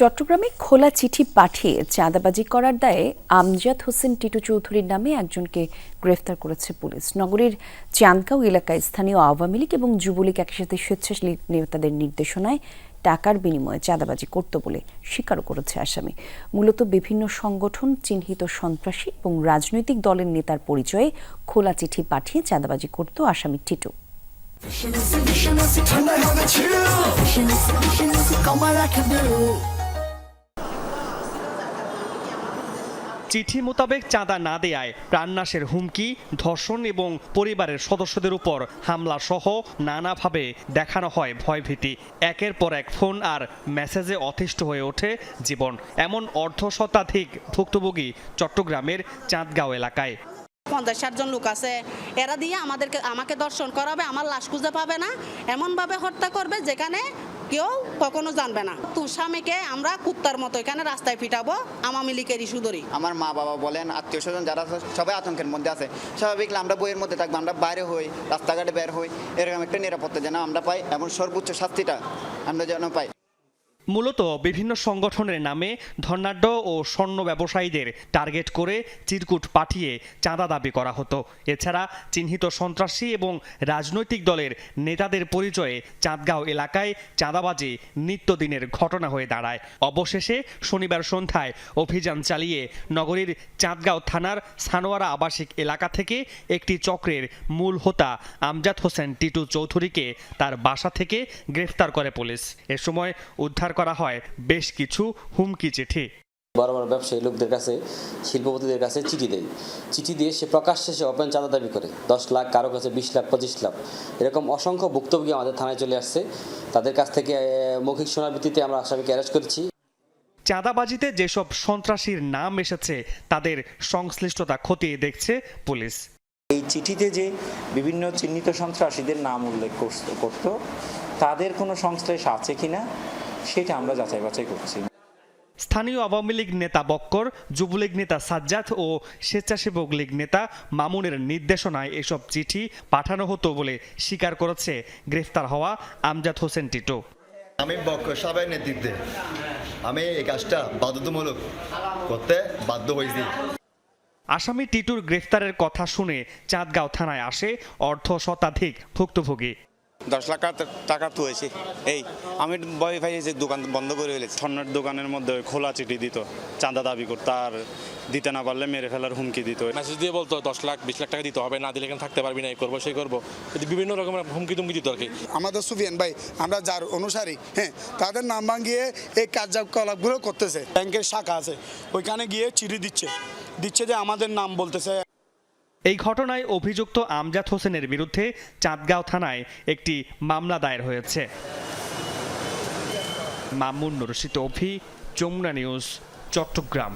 চট্টগ্রামে খোলা চিঠি পাঠিয়ে চাঁদাবাজি করার দায়ে আমজাদ হোসেন টিটু চৌধুরীর নামে একজনকে গ্রেফতার করেছে পুলিশ নগরীর চাঁদগাঁও এলাকায় স্থানীয় আওয়ামী লীগ এবং যুবলীগ একসাথে স্বেচ্ছাসেবী নেতাদের নির্দেশনায় টাকার বিনিময়ে চাঁদাবাজি করত বলে স্বীকারও করেছে আসামি মূলত বিভিন্ন সংগঠন চিহ্নিত সন্ত্রাসী এবং রাজনৈতিক দলের নেতার পরিচয়ে খোলা চিঠি পাঠিয়ে চাঁদাবাজি করত আসামি টিটু ঠান্ডায় হবে ছিল কমা রাখে চিঠি মোতাবেক চাঁদা না দেয়ায় প্রাণনাশের হুমকি, ধর্ষণ এবং পরিবারের সদস্যদের উপর হামলা সহ নানাভাবে দেখানো হয় ভয়ভীতি। একের পর এক ফোন আর মেসেজে অতিষ্ঠ হয়ে ওঠে জীবন। এমন অর্ধ শতাধিক ভুক্তভোগী চট্টগ্রামের চাঁদগাঁও এলাকায়। পঞ্চাশ ষাটজন লোক আছে। এরা দিয়ে আমাদেরকে, আমাকে দর্শন করাবে, আমার লাশ খুঁজে পাবে না। এমনভাবে হত্যা করবে যেখানে কেউ কখনো জানবে না। তো স্বামীকে আমরা কুত্তার মতো এখানে রাস্তায় ফিটাবো আমামি লীগের ইস্যু ধরি আমার মা বাবা বলেন, আত্মীয় স্বজন যারা সবাই আতঙ্কের মধ্যে আছে। স্বাভাবিক আমরা বইয়ের মধ্যে থাকব, আমরা বাইরে হই, রাস্তাঘাটে বের হই, এরকম একটা নিরাপত্তা যেন আমরা পাই, এবং সর্বোচ্চ শাস্তিটা আমরা যেন পাই। মূলত বিভিন্ন সংগঠনের নামে ধর্নাঢ্য ও স্বর্ণ ব্যবসায়ীদের টার্গেট করে চিরকুট পাঠিয়ে চাঁদা দাবি করা হতো। এছাড়া চিহ্নিত সন্ত্রাসী এবং রাজনৈতিক দলের নেতাদের পরিচয়ে চাঁদগাঁও এলাকায় চাঁদাবাজি নিত্যদিনের ঘটনা হয়ে দাঁড়ায়। অবশেষে শনিবার সন্ধ্যায় অভিযান চালিয়ে নগরীর চাঁদগাঁও থানার সানোয়ারা আবাসিক এলাকা থেকে একটি চক্রের মূল হোতা আমজাদ হোসেন টিটু চৌধুরীকে তার বাসা থেকে গ্রেফতার করে পুলিশ। এ সময় উদ্ধার করা হয়। বেশ কিছু হুমকি চিঠি। বড় বড় ব্যবসায়ী লোকদের কাছে শিল্পপতিদের কাছে চিঠি দেয়। চিঠি দিয়ে সে প্রকাশ্যে সে অপেন চাঁদা দাবি করে দশ লাখ কারও কাছে বিশ লাখ পঁচিশ লাখ। এরকম অসংখ্য ভুক্তভোগী আমাদের থানায় চলে আসছে। তাদের কাছ থেকে মৌখিক শোনার ভিত্তিতে আমরা আসামিকে অ্যারেস্ট করেছি। চাঁদাবাজিতে যেসব সন্ত্রাসীর নাম এসেছে তাদের সংশ্লিষ্টতা খতিয়ে দেখছে পুলিশ। এই চিঠিতে যে বিভিন্ন চিহ্নিত সন্ত্রাসীদের নাম উল্লেখ করত তাদের কোনো সংশ্লেষ আছে কিনা? সেটা আমরা যাচাই বাছাই করছি। স্থানীয় আওয়ামী লীগ নেতা বক্কর যুবলীগ নেতা সাজ্জাদ ও স্বেচ্ছাসেবক লীগ নেতা মামুনের নির্দেশনায় এসব চিঠি পাঠানো হতো বলে স্বীকার করেছে গ্রেফতার হওয়া আমজাদ হোসেন টিটো। আমি বক্কর সাহেবের নেতৃত্বে আমি এই কাজটা বাধ্যতামূলক করতে বাধ্য হয়েছি। আসামি টিটুর গ্রেফতারের কথা শুনে চাঁদগাঁও থানায় আসে অর্ধ শতাধিক ভুক্তভোগী। দশ লাখ টাকা তুয়েছি এই আমি ভয় ভাই যে দোকান বন্ধ করে ফেলেছি। স্বর্ণের দোকানের মধ্যে খোলা চিঠি দিত চাঁদা দাবি করতো আর দিতে না পারলে মেরে ফেলার হুমকি দিত। মেসেজ দিয়ে বলতো দশ লাখ বিশ লাখ টাকা দিতে হবে না দিলে এখানে থাকতে পারবি না এই করব সেই করব। কিন্তু বিভিন্ন রকমের হুমকি তুমকি দিত আর কি। আমাদের সুফিয়ান ভাই আমরা যার অনুসারী হ্যাঁ তাদের নাম ভাঙিয়ে এই কার্যকলাপগুলো করতেছে। ব্যাংকের শাখা আছে ওইখানে গিয়ে চিঠি দিচ্ছে। দিচ্ছে যে আমাদের নাম বলতেছে। এই ঘটনায় অভিযুক্ত আমজাদ হোসেনের বিরুদ্ধে চাঁদগাঁও থানায় একটি মামলা দায়ের হয়েছে। মামুন রশিদ অভি, যমুনা নিউজ, চট্টগ্রাম।